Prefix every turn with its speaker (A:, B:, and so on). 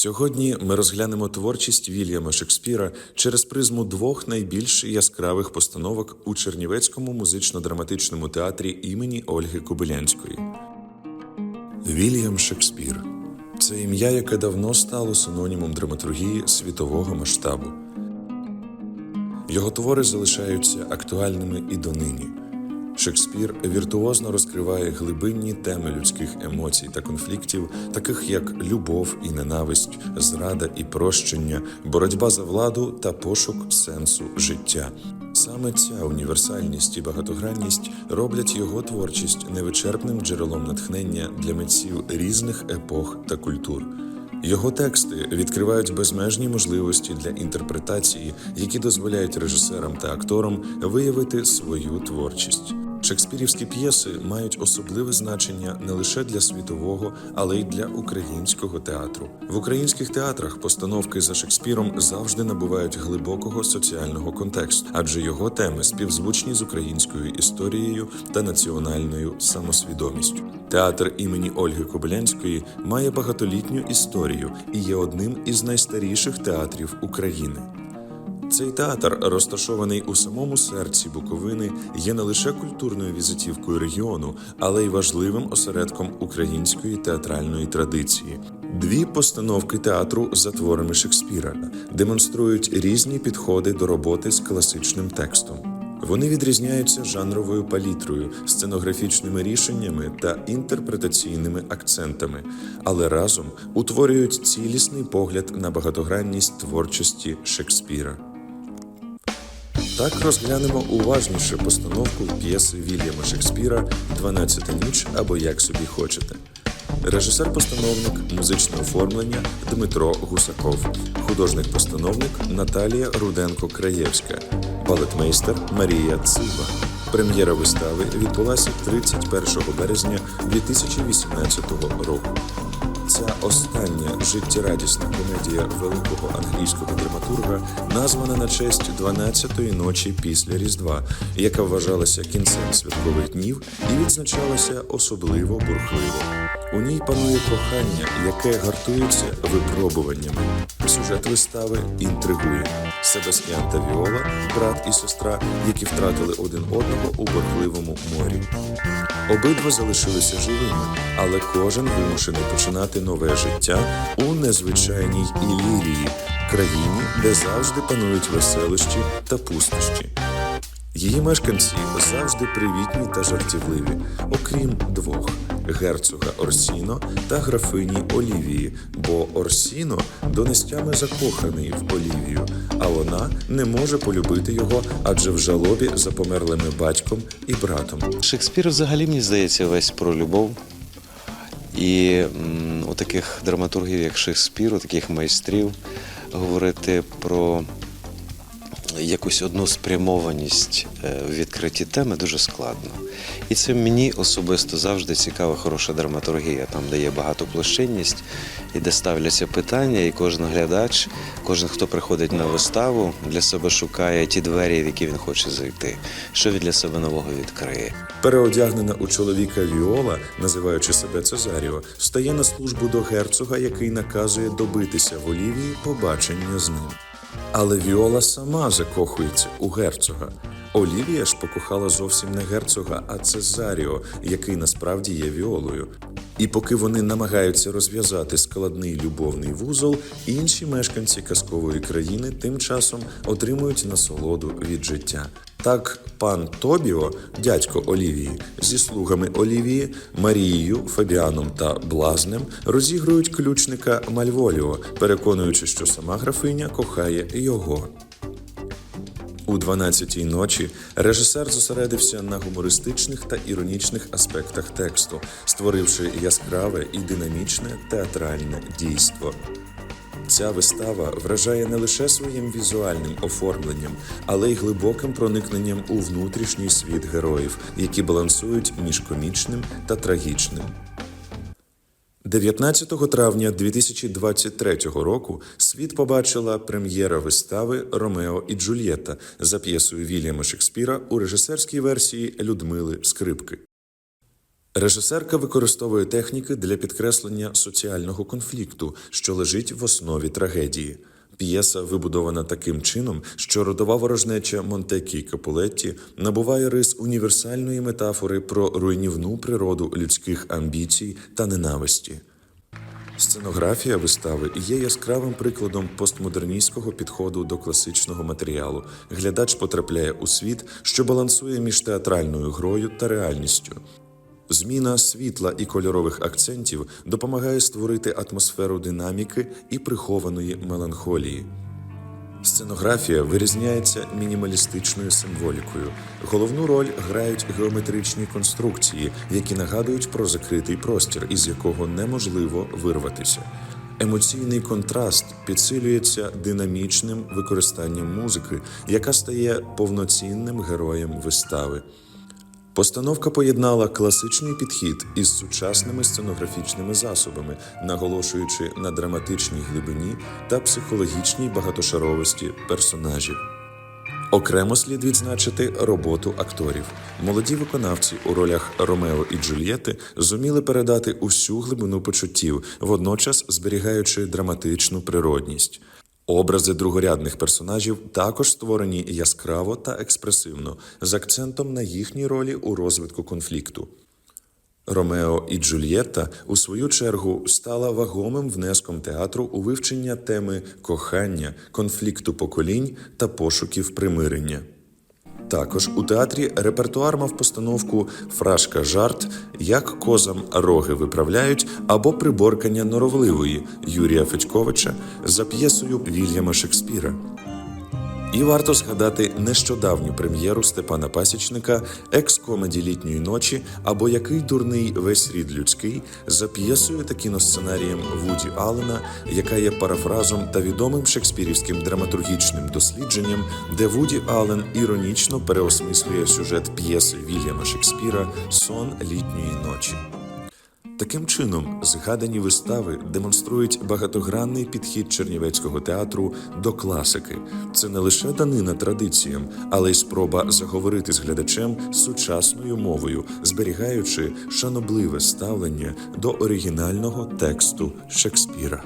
A: Сьогодні ми розглянемо творчість Вільяма Шекспіра через призму двох найбільш яскравих постановок у Чернівецькому музично-драматичному театрі імені Ольги Кобилянської. Вільям Шекспір це ім'я, яке давно стало синонімом драматургії світового масштабу. Його твори залишаються актуальними і донині. Шекспір віртуозно розкриває глибинні теми людських емоцій та конфліктів, таких як любов і ненависть, зрада і прощення, боротьба за владу та пошук сенсу життя. Саме ця універсальність і багатогранність роблять його творчість невичерпним джерелом натхнення для митців різних епох та культур. Його тексти відкривають безмежні можливості для інтерпретації, які дозволяють режисерам та акторам виявити свою творчість. Шекспірівські п'єси мають особливе значення не лише для світового, але й для українського театру. В українських театрах постановки за Шекспіром завжди набувають глибокого соціального контексту, адже його теми співзвучні з українською історією та національною самосвідомістю. Театр імені Ольги Кобилянської має багатолітню історію і є одним із найстаріших театрів України. Цей театр, розташований у самому серці Буковини, є не лише культурною візитівкою регіону, але й важливим осередком української театральної традиції. Дві постановки театру за творами Шекспіра демонструють різні підходи до роботи з класичним текстом. Вони відрізняються жанровою палітрою, сценографічними рішеннями та інтерпретаційними акцентами, але разом утворюють цілісний погляд на багатогранність творчості Шекспіра. Так розглянемо уважніше постановку п'єси Вільяма Шекспіра «Дванадцята ніч або як собі хочете. Режисер-постановник музичне оформлення Дмитро Гусаков, художник-постановник Наталія Руденко-Краєвська, балетмейстер Марія Цива. Прем'єра вистави відбулася 31 березня 2018 року. Ця остання життєрадісна комедія великого англійського драматурга названа на честь 12-ї ночі після Різдва, яка вважалася кінцем святкових днів і відзначалася особливо бурхливо. У ній панує кохання, яке гартується випробуваннями. Сюжет вистави інтригує. Себастьян та Віола, брат і сестра, які втратили один одного у бурхливому морі. Обидва залишилися живими, але кожен вимушений починати нове життя у незвичайній Ілірії, країні, де завжди панують веселощі та пустощі. Її мешканці завжди привітні та жартівливі, окрім двох герцога Орсіно та графині Олівії, бо Орсіно донестями закоханий в Олівію, вона не може полюбити його, адже в жалобі за померлими батьком і братом.
B: Шекспір взагалі, мені здається, весь про любов. І м, у таких драматургів, як Шекспір, у таких майстрів, говорити про якусь одну спрямованість е, в відкритті теми дуже складно. І це мені особисто завжди цікава хороша драматургія, там, де є багатоплощинність, і де ставляться питання, і кожен глядач, кожен, хто приходить на виставу, для себе шукає ті двері, в які він хоче зайти, що він для себе нового відкриє.
A: Переодягнена у чоловіка Віола, називаючи себе Цезаріо, стає на службу до герцога, який наказує добитися в Олівії побачення з ним. Але Віола сама закохується у герцога. Олівія ж покохала зовсім не герцога, а Цезаріо, який насправді є Віолою. І поки вони намагаються розв'язати складний любовний вузол, інші мешканці казкової країни тим часом отримують насолоду від життя. Так, пан Тобіо, дядько Олівії, зі слугами Олівії, Марією, Фабіаном та Блазнем розігрують ключника Мальволіо, переконуючи, що сама графиня кохає його. У «12-й ночі режисер зосередився на гумористичних та іронічних аспектах тексту, створивши яскраве і динамічне театральне дійство. Ця вистава вражає не лише своїм візуальним оформленням, але й глибоким проникненням у внутрішній світ героїв, які балансують між комічним та трагічним. 19 травня 2023 року світ побачила прем'єра вистави Ромео і Джульєтта за п'єсою Вільяма Шекспіра у режисерській версії Людмили Скрипки. Режисерка використовує техніки для підкреслення соціального конфлікту, що лежить в основі трагедії. П'єса вибудована таким чином, що родова ворожнеча Монтекі Капулетті набуває рис універсальної метафори про руйнівну природу людських амбіцій та ненависті. Сценографія вистави є яскравим прикладом постмодерністського підходу до класичного матеріалу. Глядач потрапляє у світ, що балансує між театральною грою та реальністю. Зміна світла і кольорових акцентів допомагає створити атмосферу динаміки і прихованої меланхолії. Сценографія вирізняється мінімалістичною символікою. Головну роль грають геометричні конструкції, які нагадують про закритий простір, із якого неможливо вирватися. Емоційний контраст підсилюється динамічним використанням музики, яка стає повноцінним героєм вистави. Постановка поєднала класичний підхід із сучасними сценографічними засобами, наголошуючи на драматичній глибині та психологічній багатошаровості персонажів. Окремо слід відзначити роботу акторів. Молоді виконавці у ролях Ромео і Джульєти зуміли передати усю глибину почуттів, водночас зберігаючи драматичну природність. Образи другорядних персонажів також створені яскраво та експресивно, з акцентом на їхній ролі у розвитку конфлікту. Ромео і Джульєтта, у свою чергу, стала вагомим внеском театру у вивчення теми кохання, конфлікту поколінь та пошуків примирення. Також у театрі репертуар мав постановку Фрашка жарт, як козам роги виправляють або приборкання норовливої Юрія Федьковича за п'єсою Вільяма Шекспіра. І варто згадати нещодавню прем'єру Степана Пасічника екс-комеді літньої ночі або який дурний весь рід людський за п'єсою та кіносценарієм Вуді Аллена, яка є парафразом та відомим шекспірівським драматургічним дослідженням, де Вуді Аллен іронічно переосмислює сюжет п'єси Вільяма Шекспіра Сон літньої ночі. Таким чином, згадані вистави демонструють багатогранний підхід чернівецького театру до класики. Це не лише данина традиціям, але й спроба заговорити з глядачем сучасною мовою, зберігаючи шанобливе ставлення до оригінального тексту Шекспіра.